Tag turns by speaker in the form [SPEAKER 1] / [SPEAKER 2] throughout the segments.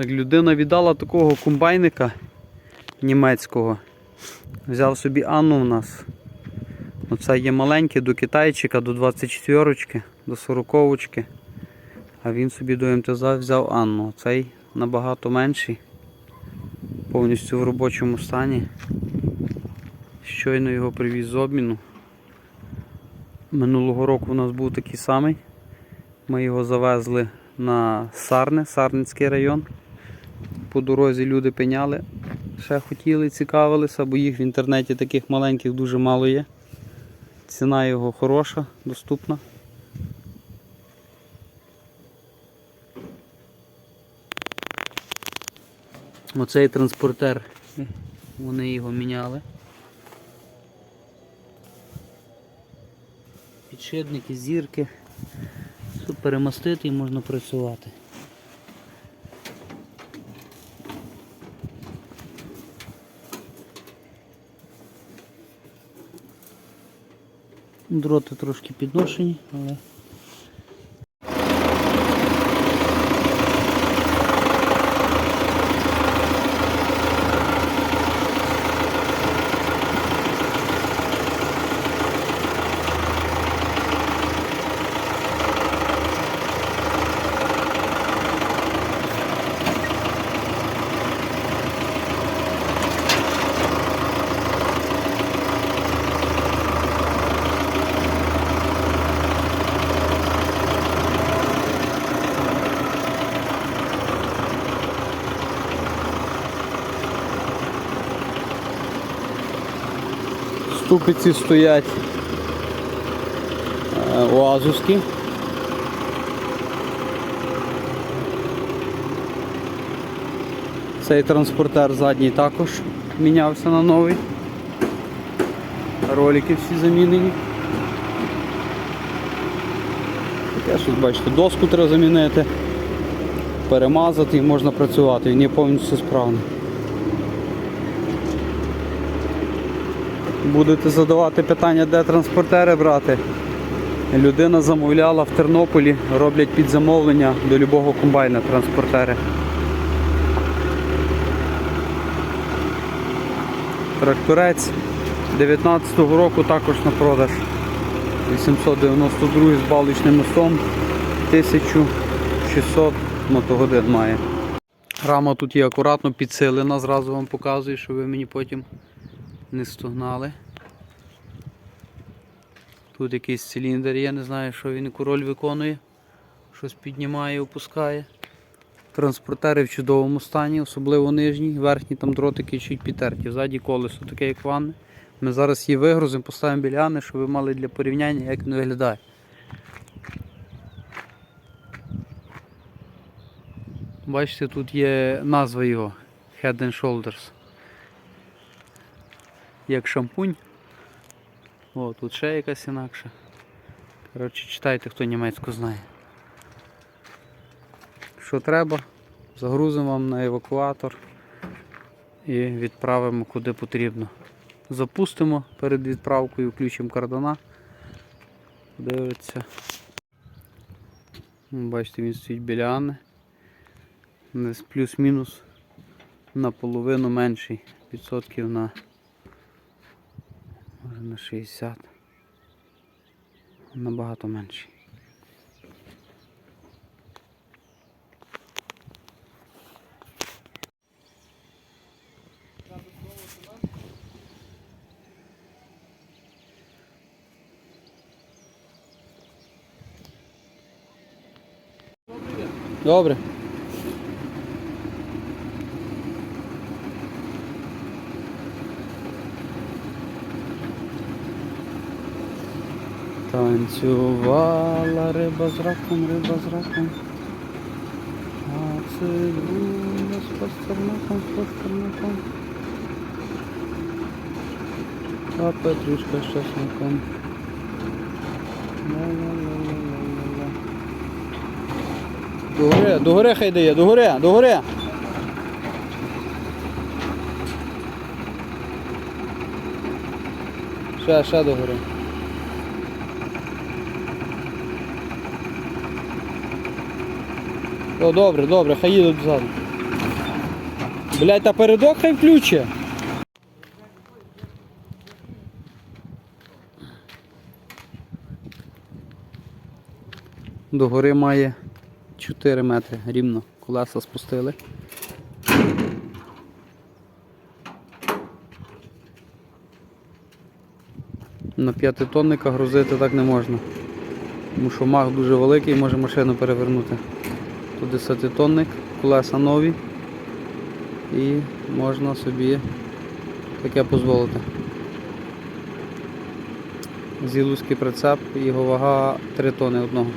[SPEAKER 1] Так, людина віддала такого комбайника німецького. Взяв собі Анну у нас. Оце є маленький до китайчика, до 24-ки, до 40-ки. А він собі до МТЗ взяв Анну. Цей набагато менший. Повністю в робочому стані. Щойно його привіз з обміну. Минулого року у нас був такий самий. Ми його завезли на Сарне, Сарницький район. По дорозі люди пеняли, ще хотіли, цікавилися, бо їх в інтернеті таких маленьких дуже мало є. Ціна його хороша, доступна. Оцей транспортер, вони його міняли. Підшипники, зірки. Тут перемостити і можна працювати. Дроти трошки підношені, але ступиці стоять е, уазовські. Цей транспортер задній також мінявся на новий. Ролики всі замінені. Таке щось бачите, доску треба замінити, перемазати і можна працювати, він є повністю справний. Будете задавати питання, де транспортери брати. Людина замовляла в Тернополі, роблять під замовлення до любого комбайна транспортери. Тракторець 19-го року також на продаж. 892 з баличним мостом, 1600 мотогодин має. Рама тут є акуратно підсилена, зразу вам показую, щоб ви мені потім не стогнали. Тут якийсь циліндр є, не знаю, що він яку роль виконує. Щось піднімає, опускає. Транспортери в чудовому стані, особливо нижній, верхні там дротики чуть підтерті. Ззаді колесо таке як ванне. Ми зараз її вигрузимо, поставимо біля Анни, щоб ви мали для порівняння, як він виглядає. Бачите, тут є назва його Head and Shoulders як шампунь. О, тут ще якась інакша. Коротше, читайте, хто німецьку знає. Що треба, загрузимо вам на евакуатор і відправимо куди потрібно. Запустимо перед відправкою, включимо кардана. Дивиться. Бачите, він стоїть біля Анни. Плюс-мінус наполовину менший відсотків на може на 60. Набагато менший. Добре. Танцювала риба з раком, риба з раком. А цибуля з пастернаком, з пастернаком. А Петрушка з часником. Ла-ла-ла-ла-ла-ла. Догори, догори хай дає, догори, догори. Ще, ще догори. О, добре, добре, хай їдуть ззаду. Блять, та передок хай включе. До гори має 4 метри рівно. Колеса спустили. На п'ятитонника грузити так не можна. Тому що мах дуже великий, може машину перевернути. Тут 10-тонник, колеса нові і можна собі таке дозволити. Зілузький прицеп, його вага 3 тони одного.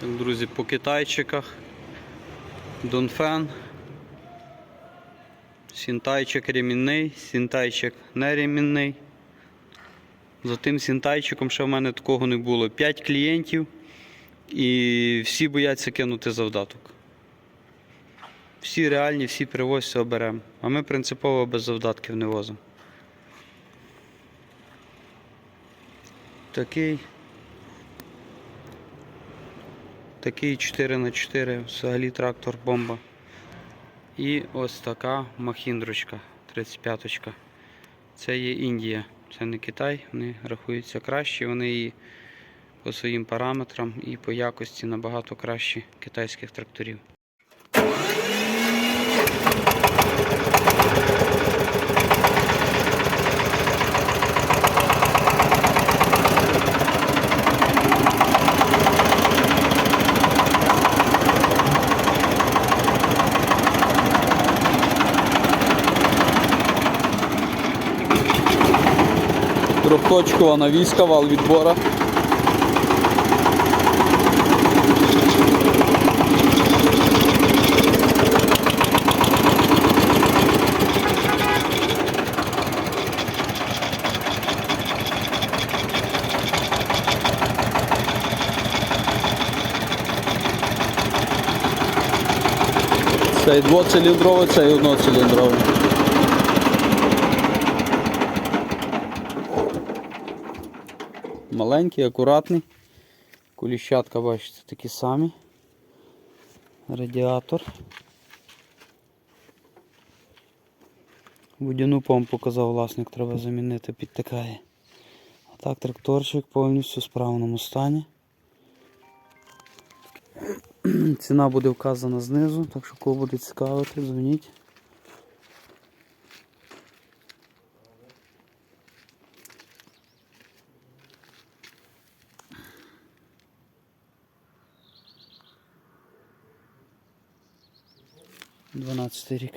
[SPEAKER 1] Так, друзі, по китайчиках. Донфен. Сінтайчик ремінний, сінтайчик не ремінний. За тим сінтайчиком ще в мене такого не було. 5 клієнтів і всі бояться кинути завдаток. Всі реальні, всі привозяться оберемо. А ми принципово без завдатків не возимо. Такий. Такий 4х4, взагалі трактор бомба. І ось така махіндрочка 35-ка. Це є Індія, це не Китай, вони рахуються кращі, вони і по своїм параметрам і по якості набагато кращі китайських тракторів. Трьохточкова навіска, вал відбора. Цей двоциліндровий, цей одноциліндровий. Маленький, акуратний. Куліщатка, бачите, такі самі. Радіатор. Водяну помпу казав власник, треба замінити, підтикає. А так тракторчик повністю в справному стані. Ціна буде вказана знизу, так що кого буде цікавити, дзвоніть. Дванадцятий рік.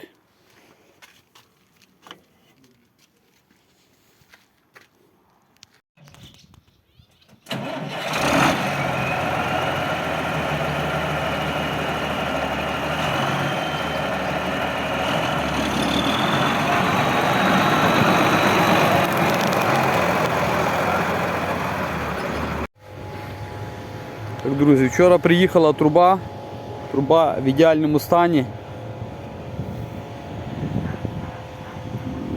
[SPEAKER 1] Так, друзі, вчора приїхала труба. Труба в ідеальному стані.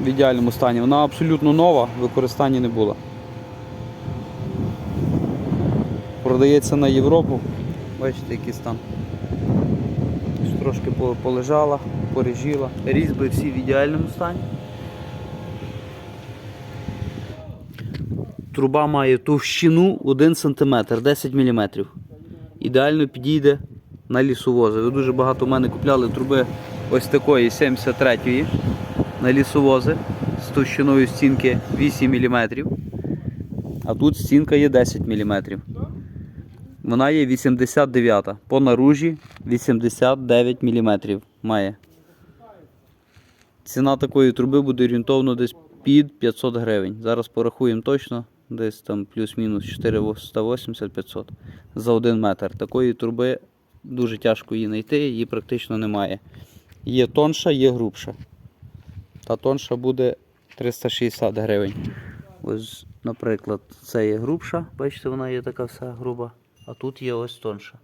[SPEAKER 1] В ідеальному стані. Вона абсолютно нова, в використанні не була. Продається на Європу. Бачите, який стан. Трошки полежала, порежіла. Різьби всі в ідеальному стані. Труба має товщину 1 см, 10 мм. Ідеально підійде на лісовози. Ви дуже багато в мене купляли труби ось такої 73-ї на лісовози з товщиною стінки 8 мм. А тут стінка є 10 мм. Вона є 89 По наружі 89 мм має. Ціна такої труби буде орієнтовно десь під 500 гривень. Зараз порахуємо точно, десь там плюс-мінус 480-500 за 1 метр. Такої труби дуже тяжко її знайти, її практично немає. Є тонша, є грубша. Та тонша буде 360 гривень. Ось, наприклад, це є грубша, бачите, вона є така вся груба, а тут є ось тонша.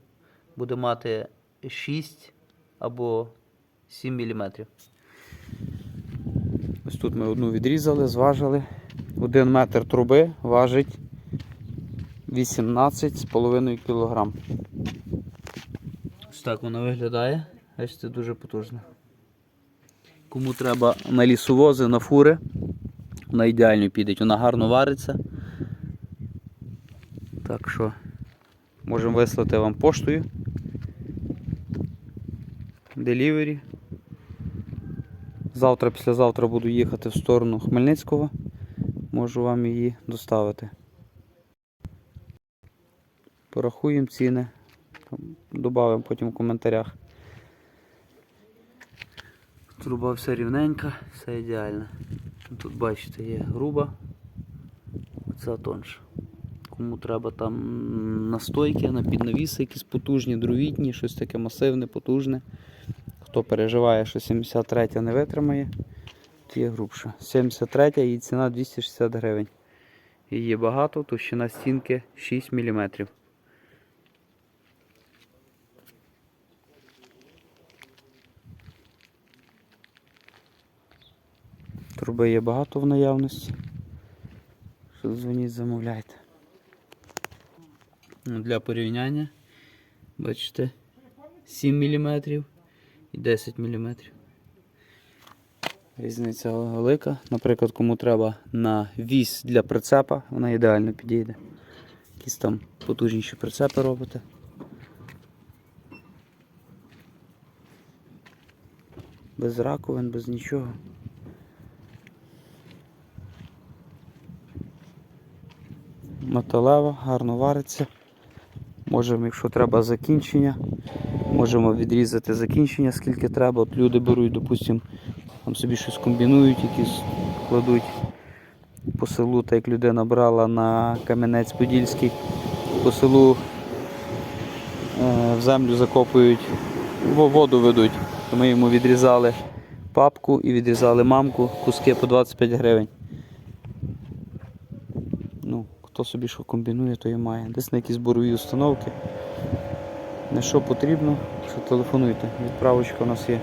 [SPEAKER 1] Буде мати 6 або 7 мм. Ось тут ми одну відрізали, зважили. Один метр труби важить 18,5 кг. Ось так вона виглядає. Бачите, дуже потужна. Кому треба на лісовози, на фури, вона ідеально піде. Вона гарно вариться. Так що можемо вислати вам поштою. Делівері. Завтра, післязавтра буду їхати в сторону Хмельницького. Можу вам її доставити. Порахуємо ціни. Добавимо потім в коментарях. Труба все рівненька, все ідеально. Тут бачите, є груба, оця тонша. Кому треба там настойки, на піднавіси якісь потужні, дровітні, щось таке масивне, потужне. Хто переживає, що 73 не витримає, то є грубша. 73 її ціна 260 гривень. Її багато, товщина стінки 6 мм. Труби є багато в наявності. Що дзвоніть, замовляйте. Ну, Для порівняння, бачите, 7 мм і 10 мм. Різниця велика. Наприклад, кому треба на вісь для прицепа, вона ідеально підійде. Якісь там потужніші прицепи робите. Без раковин, без нічого. Металева, гарно вариться. Можемо, якщо треба закінчення, можемо відрізати закінчення, скільки треба. От люди беруть, допустимо, там собі щось комбінують, якісь кладуть по селу, так як людина брала на Кам'янець-Подільський, по селу е, в землю закопують, воду ведуть. Ми йому відрізали папку і відрізали мамку, куски по 25 гривень. Ну, хто собі що комбінує, то і має. Десь на якісь борові установки. На що потрібно, що телефонуйте. Відправочка у нас є.